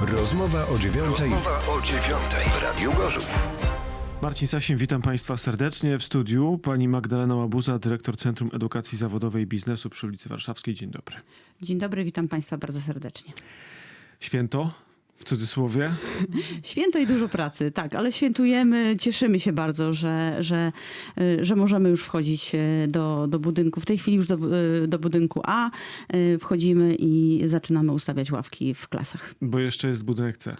Rozmowa o dziewiątej. Rozmowa o dziewiątej w Radiu Gorzów. Marcin Sasin, witam Państwa serdecznie w studiu. Pani Magdalena Łabuza, dyrektor Centrum Edukacji Zawodowej i Biznesu przy ulicy Warszawskiej. Dzień dobry. Dzień dobry, witam Państwa bardzo serdecznie. Święto, w cudzysłowie. Święto i dużo pracy, tak, ale świętujemy, cieszymy się bardzo, że, że, y, że możemy już wchodzić y, do, do budynku. W tej chwili już do, y, do budynku A wchodzimy i zaczynamy ustawiać ławki w klasach. Bo jeszcze jest budynek C.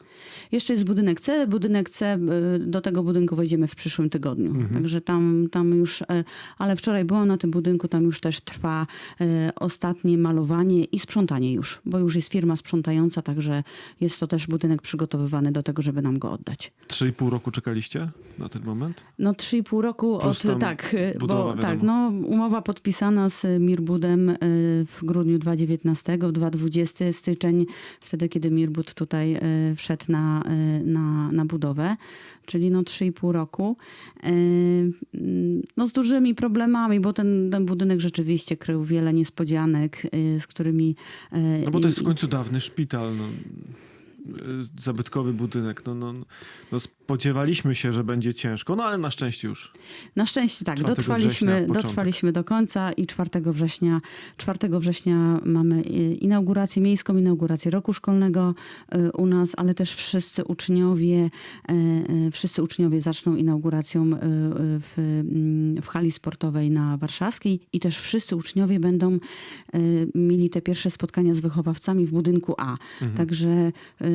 Jeszcze jest budynek C. Budynek C, do tego budynku wejdziemy w przyszłym tygodniu. Także tam, tam już, ale wczoraj byłam na tym budynku, tam już też trwa ostatnie malowanie i sprzątanie już, bo już jest firma sprzątająca, także jest to też budynek przygotowywany do tego, żeby nam go oddać. Trzy i pół roku czekaliście na ten moment? No 3,5 roku Plus od tak, y, budowa, bo tak, wiadomo. no umowa podpisana z Mirbudem y, w grudniu 2019, 2020 styczeń, wtedy kiedy Mirbud tutaj y, wszedł na, na, na budowę, czyli no 3,5 roku. Y, mm, No z dużymi problemami, bo ten, ten budynek rzeczywiście krył wiele niespodzianek, z którymi... No bo to i- jest w końcu dawny szpital. No. Y, Zabytkowy budynek. No, no, no spodziewaliśmy się, że będzie ciężko, no ale na szczęście już. Na szczęście tak, 4 dotrwaliśmy, dotrwaliśmy do końca i 4 września, 4 września mamy y, inaugurację, miejską inaugurację roku szkolnego y, u nas, ale też wszyscy uczniowie, wszyscy uczniowie zaczną inauguracją w, mm, w hali sportowej na Warszawskiej i też wszyscy uczniowie będą mieli te pierwsze spotkania z wychowawcami w budynku A. Także y,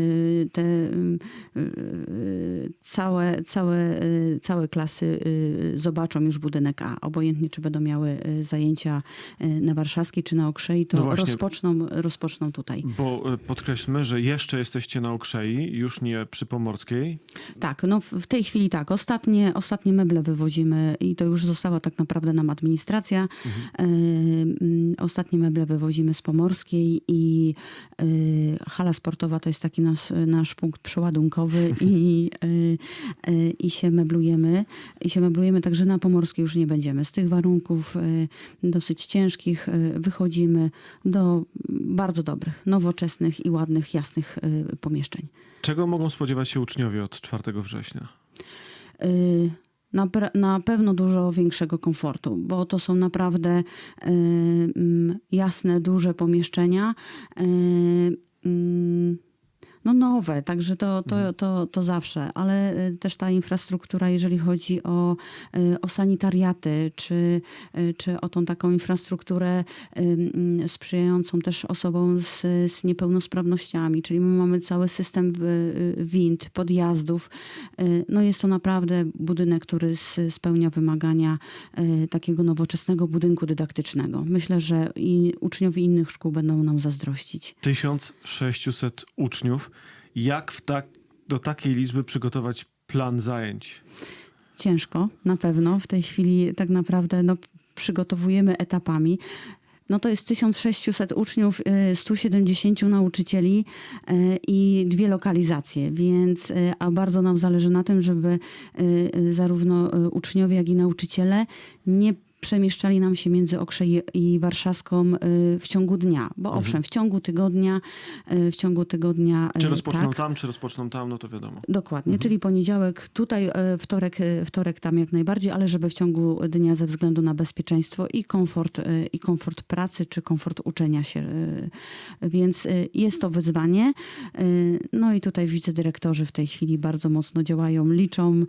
te y, y, całe, całe, y, całe klasy y, zobaczą już budynek A. Obojętnie, czy będą miały y, zajęcia y, na Warszawskiej, czy na Okrzei, to No właśnie. rozpoczną, rozpoczną tutaj. Bo y, podkreślmy, że jeszcze jesteście na Okrzei, już nie przy Pomorskiej. Tak, no w, tej chwili tak. Ostatnie, ostatnie meble wywozimy i to już została tak naprawdę nam administracja. Mhm. Y, mm, ostatnie meble wywozimy z Pomorskiej i y, hala sportowa to jest taki nasz, nasz punkt przeładunkowy i, y, y, i się meblujemy. I się meblujemy, także na Pomorskiej już nie będziemy. Z tych warunków y, dosyć ciężkich y, wychodzimy do bardzo dobrych, nowoczesnych i ładnych, jasnych y, pomieszczeń. Czego mogą spodziewać się uczniowie od 4 września? Y, na, na pewno dużo większego komfortu, bo to są naprawdę y, jasne, duże pomieszczenia. y, mm, no nowe, także to, to, to, to zawsze, ale y, też ta infrastruktura, jeżeli chodzi o, y, o sanitariaty, czy, y, czy o tą taką infrastrukturę sprzyjającą też osobom z, z niepełnosprawnościami, czyli my mamy cały system wind, podjazdów. No jest to naprawdę budynek, który spełnia wymagania takiego nowoczesnego budynku dydaktycznego. Myślę, że i uczniowie innych szkół będą nam zazdrościć. 1600 uczniów. Jak w tak, do takiej liczby przygotować plan zajęć? Ciężko, na pewno. W tej chwili tak naprawdę no, przygotowujemy etapami. No to jest 1600 uczniów, y, 170 nauczycieli y, i dwie lokalizacje, więc y, a bardzo nam zależy na tym, żeby y, y, zarówno y, uczniowie, jak i nauczyciele nie przemieszczali nam się między Okrzej i Warszawską y, w ciągu dnia. Bo owszem, w ciągu tygodnia, y, w ciągu tygodnia Czy y, rozpoczną tak. tam, czy rozpoczną tam, no to wiadomo. Dokładnie, czyli poniedziałek tutaj, e, wtorek, e, wtorek tam jak najbardziej, ale żeby w ciągu dnia ze względu na bezpieczeństwo i komfort, e, i komfort pracy, czy komfort uczenia się. Więc jest to wyzwanie. No i tutaj wicedyrektorzy w tej chwili bardzo mocno działają, liczą,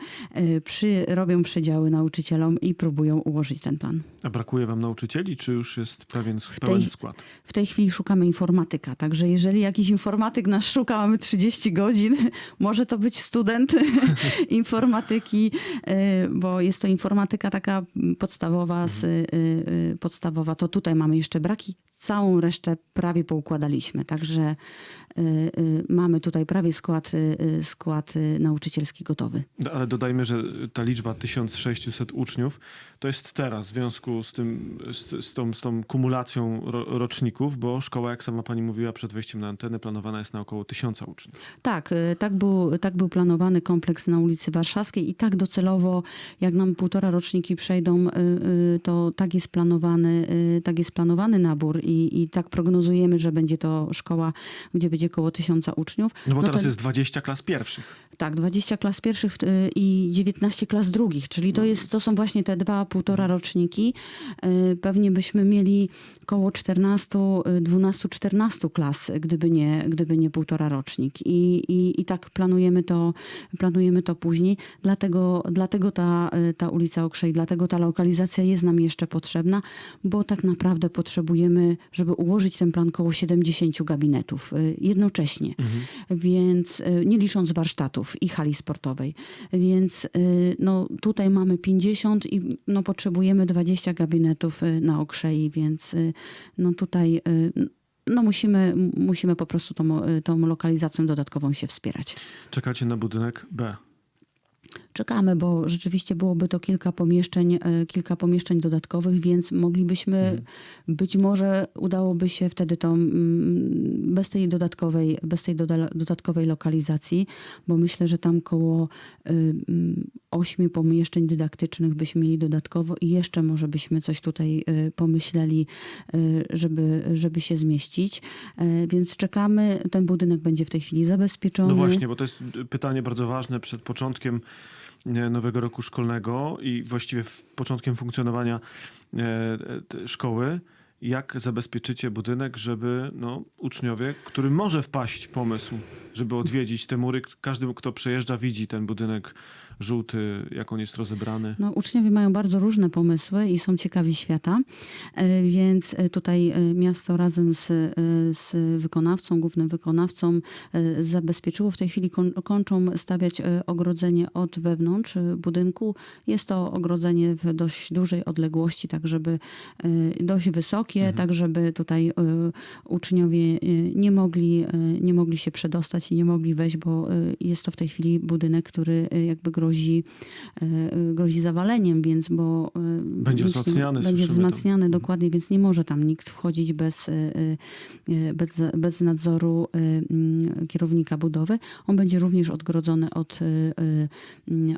przy, robią przedziały nauczycielom i próbują ułożyć ten plan. A brakuje wam nauczycieli, czy już jest pewien, tej- pełen skład? W tej chwili szukamy informatyka, także jeżeli jakiś informatyk nas szuka, mamy 30 godzin, może to być student informatyki, y, bo jest to informatyka taka podstawowa, z, y, y, podstawowa, to tutaj mamy jeszcze braki. Całą resztę prawie poukładaliśmy, także y, y, mamy tutaj prawie skład, y, skład nauczycielski gotowy. No, Ale dodajmy, że ta liczba 1600 uczniów to jest teraz w związku z, tym, z, z, tą, z tą kumulacją ro, roczników, bo szkoła, jak sama pani mówiła przed wejściem na antenę, planowana jest na około 1000 uczniów. Tak, tak był, tak był planowany kompleks na ulicy Warszawskiej i tak docelowo, jak nam półtora roczniki przejdą, to tak jest planowany, tak jest planowany nabór i i, i tak prognozujemy, że będzie to szkoła, gdzie będzie około tysiąca uczniów. No bo teraz to- jest 20 klas pierwszych. tak, 20 klas pierwszych y, i 19 klas drugich, czyli to, jest, to są właśnie te dwa, półtora roczniki. Y, Pewnie byśmy mieli koło 14, y, 12-14 klas, gdyby nie, gdyby nie półtora rocznik. I, i, I tak planujemy to, planujemy to później. Dlatego, dlatego ta, y, ta ulica Okrzej, dlatego ta lokalizacja jest nam jeszcze potrzebna, bo tak naprawdę potrzebujemy, żeby ułożyć ten plan koło 70 gabinetów y, jednocześnie. Więc y, nie licząc warsztatów i hali sportowej. Więc y, no, tutaj mamy 50 i no, potrzebujemy 20 gabinetów na Okrzei, więc no, tutaj no, musimy, musimy po prostu tą, tą lokalizacją dodatkową się wspierać. Czekacie na budynek B. Czekamy, bo rzeczywiście byłoby to kilka pomieszczeń, e, kilka pomieszczeń dodatkowych, więc moglibyśmy, być może udałoby się wtedy to mm, bez tej dodatkowej, bez tej doda- dodatkowej lokalizacji, bo myślę, że tam koło y, mm, ośmiu pomieszczeń dydaktycznych byśmy mieli dodatkowo i jeszcze może byśmy coś tutaj y, pomyśleli, y, żeby, żeby się zmieścić. E, Więc czekamy, ten budynek będzie w tej chwili zabezpieczony. No właśnie, bo to jest pytanie bardzo ważne przed początkiem nowego roku szkolnego i właściwie początkiem funkcjonowania e, szkoły. Jak zabezpieczycie budynek, żeby no, uczniowie, którym może wpaść pomysł, żeby odwiedzić te mury, każdy, kto przejeżdża, widzi ten budynek żółty, jak on jest rozebrany. No, uczniowie mają bardzo różne pomysły i są ciekawi świata, e, więc e, tutaj e, miasto razem z, z wykonawcą, głównym wykonawcą zabezpieczyło. W tej chwili koń, kończą stawiać ogrodzenie od wewnątrz budynku. Jest to ogrodzenie w dość dużej odległości, tak żeby dość wysokie, tak żeby tutaj uczniowie nie mogli, nie mogli się przedostać i nie mogli wejść, bo jest to w tej chwili budynek, który jakby grozi, e, grozi zawaleniem, więc bo e, Będzie wzmacniany, Będzie tam. wzmacniany dokładnie, więc nie może tam nikt wchodzić bez, e, bez, bez nadzoru mm, kierownika budowy. On będzie również odgrodzony od,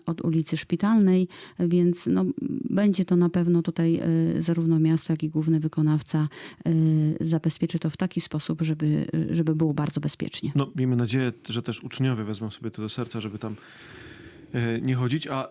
od ulicy Szpitalnej, więc no, będzie to na pewno tutaj zarówno miasto, jak i główny wykonawca zabezpieczy to w taki sposób, żeby, żeby było bardzo bezpiecznie. No, miejmy nadzieję, że też uczniowie wezmą sobie to do serca, żeby tam nie chodzić. A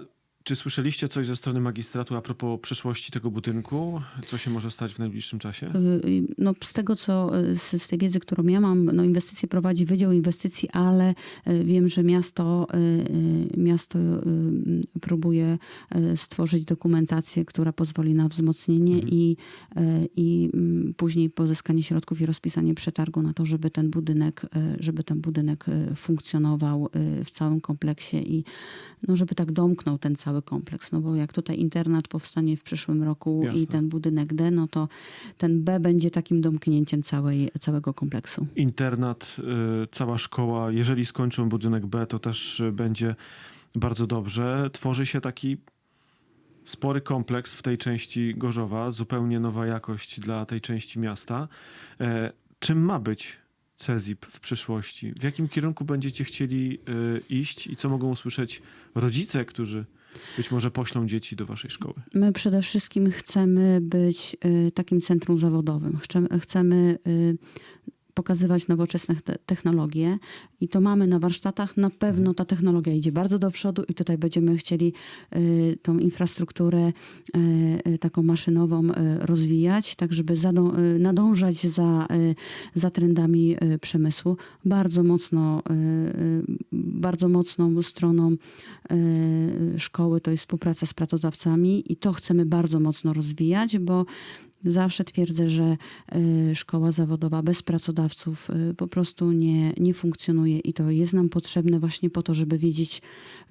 czy słyszeliście coś ze strony magistratu a propos przyszłości tego budynku? Co się może stać w najbliższym czasie? Y, No, z tego, co y, z, z tej wiedzy, którą ja mam, no, inwestycje prowadzi Wydział Inwestycji, ale y, wiem, że miasto, y, y, miasto y, próbuje y, stworzyć dokumentację, która pozwoli na wzmocnienie i, y, i mm, później pozyskanie środków i rozpisanie przetargu na to, żeby ten budynek, y, żeby ten budynek y, funkcjonował y, w całym kompleksie i no, żeby tak domknął ten cały kompleks. No bo jak tutaj internat powstanie w przyszłym roku Jasne. i ten budynek D, no to ten B będzie takim domknięciem całej, całego kompleksu. Internat, y, cała szkoła, jeżeli skończą budynek B, to też y, będzie bardzo dobrze. Tworzy się taki spory kompleks w tej części Gorzowa, zupełnie nowa jakość dla tej części miasta. E, Czym ma być CEZIP w przyszłości? W jakim kierunku będziecie chcieli y, iść i co mogą usłyszeć rodzice, którzy być może poślą dzieci do waszej szkoły? My przede wszystkim chcemy być y, takim centrum zawodowym. Chcemy, y, pokazywać nowoczesne te- technologie i to mamy na warsztatach. Na pewno ta technologia idzie bardzo do przodu i tutaj będziemy chcieli y, tą infrastrukturę y, y, taką maszynową rozwijać, tak żeby nadążać za, za trendami przemysłu. Bardzo mocno, bardzo mocną stroną szkoły to jest współpraca z pracodawcami i to chcemy bardzo mocno rozwijać, bo Zawsze twierdzę, że y, szkoła zawodowa bez pracodawców y, po prostu nie, nie funkcjonuje i to jest nam potrzebne właśnie po to, żeby wiedzieć,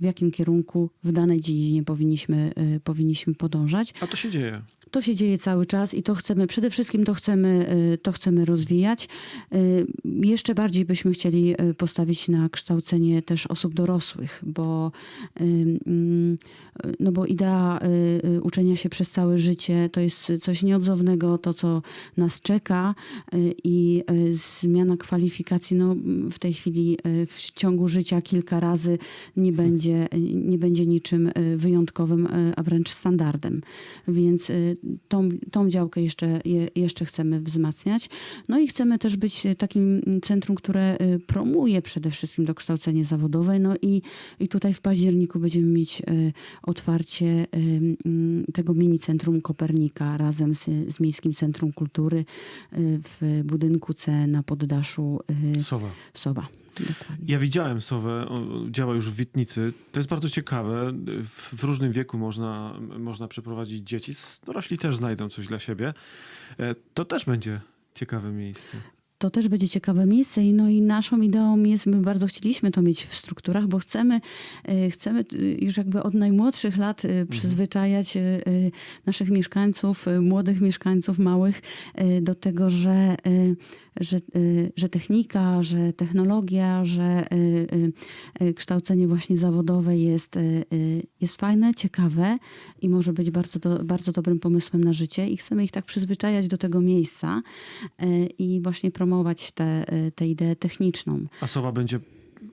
w jakim kierunku w danej dziedzinie powinniśmy, y, powinniśmy podążać. A to się dzieje. To się dzieje cały czas i to chcemy, przede wszystkim to chcemy, y, to chcemy rozwijać. Y, Jeszcze bardziej byśmy chcieli y, postawić na kształcenie też osób dorosłych, bo, mm, no bo idea uczenia się przez całe życie to jest coś nieodzownego, to co nas czeka i zmiana kwalifikacji no, w tej chwili w ciągu życia kilka razy nie będzie, nie będzie niczym wyjątkowym, a wręcz standardem. Więc tą, tą działkę jeszcze, je, jeszcze chcemy wzmacniać. No i chcemy też być takim centrum, które y, promuje przede wszystkim dokształcenie zawodowe. No i, i tutaj w październiku będziemy mieć y, otwarcie y, mm, tego mini centrum Kopernika razem z, z Miejskim Centrum Kultury w budynku C na poddaszu Sowa. Sowa. Dokładnie. Ja widziałem Sowę, działa już w Witnicy. To jest bardzo ciekawe. W, w różnym wieku można, można przeprowadzić dzieci. Dorośli też znajdą coś dla siebie. E, To też będzie ciekawe miejsce. To też będzie ciekawe miejsce no i naszą ideą jest, my bardzo chcieliśmy to mieć w strukturach, bo chcemy, y, chcemy y, już jakby od najmłodszych lat y, przyzwyczajać y, y, naszych mieszkańców, młodych mieszkańców małych do tego, że, że, że technika, że technologia, że kształcenie właśnie zawodowe jest, jest fajne, ciekawe i może być bardzo, do, bardzo dobrym pomysłem na życie i chcemy ich tak przyzwyczajać do tego miejsca i właśnie promować tę te, tę ideę techniczną. A Sowa będzie,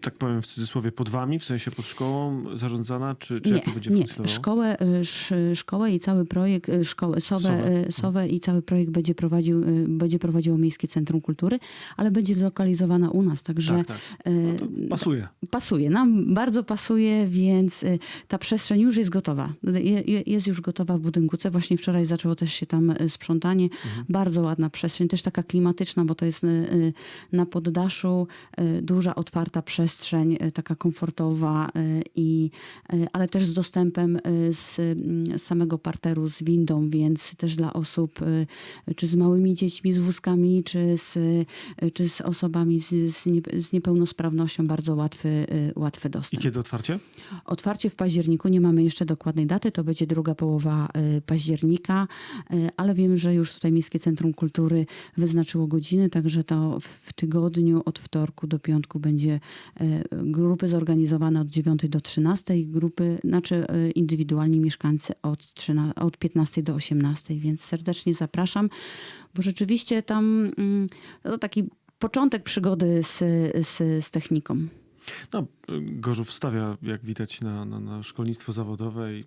tak powiem w cudzysłowie, pod wami, w sensie pod szkołą zarządzana, czy, czy jak to będzie nie. funkcjonowało? Szkołę, y, sz, szkołę i cały projekt, y, szkołę, Sowę, Sowę. y, i cały projekt będzie, prowadził, będzie prowadziło Miejskie Centrum Kultury, ale będzie zlokalizowana u nas, także Tak, tak. No pasuje. pasuje. Nam bardzo pasuje, więc ta przestrzeń już jest gotowa. Je, je- jest już gotowa w budynku C. Właśnie wczoraj zaczęło też się tam sprzątanie. Bardzo ładna przestrzeń, też taka klimatyczna, bo to jest na poddaszu duża, otwarta przestrzeń, y, taka komfortowa, y, i, y, ale też z dostępem z, mm, samego parteru, z windą, więc też dla osób czy z małymi dziećmi, z wózkami, czy z, czy z osobami z, z, nie, z niepełnosprawnością bardzo łatwy, łatwy I dostęp. kiedy otwarcie? Otwarcie w październiku, nie mamy jeszcze dokładnej daty, to będzie druga połowa października, ale wiem, że już tutaj Miejskie Centrum Kultury wyznaczyło godziny, także to w- tygodniu od wtorku do piątku będzie grupy zorganizowane od 9 do 13, grupy, znaczy y, indywidualni mieszkańcy od, 13, od 15 do 18, więc serdecznie zapraszam, bo rzeczywiście tam mm, to taki początek przygody z, z, z techniką. No, Gorzów stawia, jak widać, na, na, na szkolnictwo zawodowe i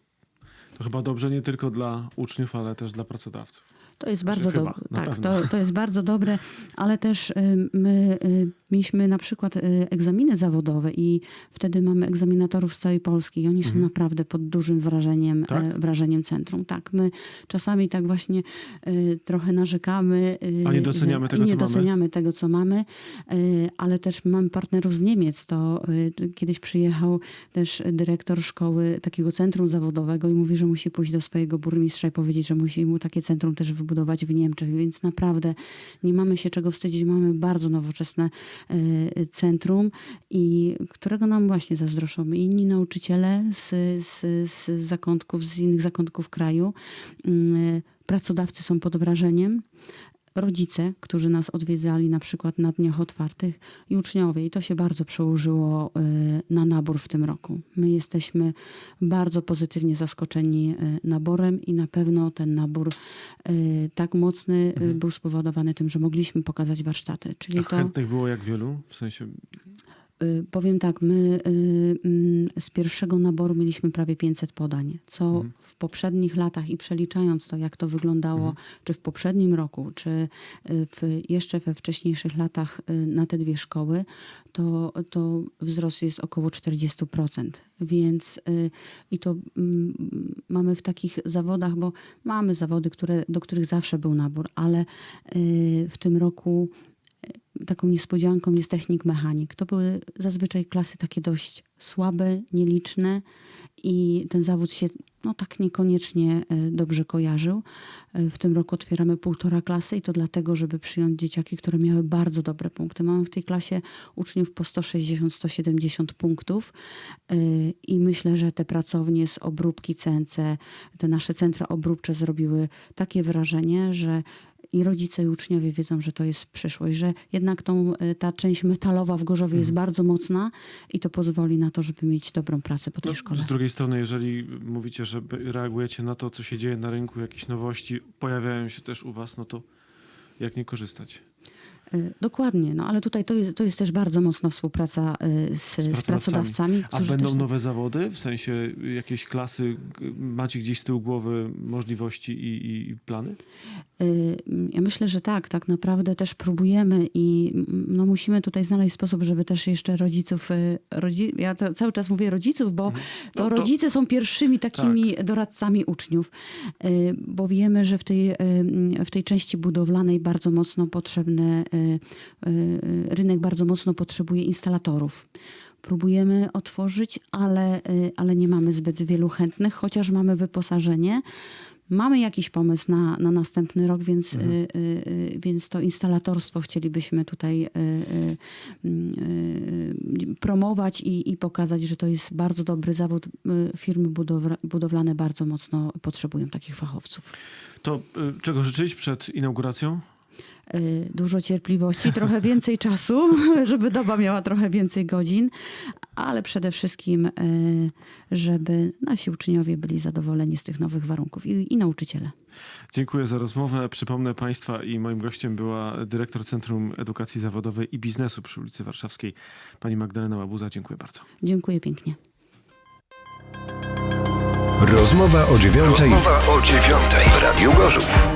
to chyba dobrze nie tylko dla uczniów, ale też dla pracodawców. To jest Znaczy bardzo dobre. Tak, to, to jest bardzo dobre, ale też y, my y, mieliśmy na przykład y, egzaminy zawodowe i wtedy mamy egzaminatorów z całej Polski i oni są naprawdę pod dużym wrażeniem, Mhm. Tak? e, wrażeniem centrum. Tak, my czasami tak właśnie y, trochę narzekamy. y, A nie doceniamy tego, nie co mamy? doceniamy tego, co mamy, y, ale też mamy partnerów z Niemiec. To y, kiedyś przyjechał też dyrektor szkoły takiego centrum zawodowego i mówi, że musi pójść do swojego burmistrza i powiedzieć, że musi mu takie centrum też wybudować w Niemczech. Więc naprawdę nie mamy się czego wstydzić. Mamy bardzo nowoczesne y, centrum i którego nam właśnie zazdroszą inni nauczyciele z, z, z zakątków, z innych zakątków kraju. Y, Pracodawcy są pod wrażeniem rodzice, którzy nas odwiedzali na przykład na dniach otwartych i uczniowie. I to się bardzo przełożyło y, na nabór w tym roku. My jesteśmy bardzo pozytywnie zaskoczeni y, naborem i na pewno ten nabór y, tak mocny y, był spowodowany tym, że mogliśmy pokazać warsztaty. Czyli A to... chętnych było jak wielu? W sensie, Powiem tak, my y, mm, z pierwszego naboru mieliśmy prawie 500 podań, co w poprzednich latach i przeliczając to, jak to wyglądało, czy w poprzednim roku, czy y, w, jeszcze we wcześniejszych latach y, na te dwie szkoły, to, to wzrost jest około 40%. Więc y, i to mm, mamy w takich zawodach, bo mamy zawody, które, do których zawsze był nabór, ale y, w tym roku taką niespodzianką jest technik mechanik. To były zazwyczaj klasy takie dość słabe, nieliczne i ten zawód się no tak niekoniecznie e, dobrze kojarzył. E, W tym roku otwieramy półtora klasy i to dlatego, żeby przyjąć dzieciaki, które miały bardzo dobre punkty. Mamy w tej klasie uczniów po 160-170 punktów e, i myślę, że te pracownie z obróbki CNC, te nasze centra obróbcze zrobiły takie wrażenie, że i rodzice i uczniowie wiedzą, że to jest przyszłość, że jednak tą, y, ta część metalowa w Gorzowie jest bardzo mocna i to pozwoli na to, żeby mieć dobrą pracę po tej no, szkole. z drugiej strony, jeżeli mówicie, że reagujecie na to, co się dzieje na rynku, jakieś nowości pojawiają się też u was, no to jak nie korzystać? Y, Dokładnie, no ale tutaj to jest, to jest też bardzo mocna współpraca y, z, z pracodawcami. A którzy będą też- nowe zawody? W sensie jakieś klasy? Macie gdzieś z tyłu głowy możliwości i, i plany? Ja myślę, że tak, tak naprawdę też próbujemy i no, musimy tutaj znaleźć sposób, żeby też jeszcze rodziców, y, rodzi... ja ca- cały czas mówię rodziców, bo to, No to- rodzice są pierwszymi takimi doradcami uczniów, y, bo wiemy, że w tej, y, w tej części budowlanej bardzo mocno potrzebne, rynek bardzo mocno potrzebuje instalatorów. Próbujemy otworzyć, ale, ale nie mamy zbyt wielu chętnych, chociaż mamy wyposażenie. Mamy jakiś pomysł na, na następny rok, więc, y, y, y, więc to instalatorstwo chcielibyśmy tutaj y, y, y, promować i, i pokazać, że to jest bardzo dobry zawód. Firmy budowla, budowlane bardzo mocno potrzebują takich fachowców. To czego życzyć przed inauguracją? Dużo cierpliwości, trochę więcej czasu, żeby doba miała trochę więcej godzin, ale przede wszystkim, y, żeby nasi uczniowie byli zadowoleni z tych nowych warunków i, i nauczyciele. Dziękuję za rozmowę. Przypomnę Państwa i moim gościem była dyrektor Centrum Edukacji Zawodowej i Biznesu przy ulicy Warszawskiej, pani Magdalena Łabuza. Dziękuję bardzo. Dziękuję pięknie. Rozmowa o dziewiątej. Rozmowa o dziewiątej w Radiu Gorzów.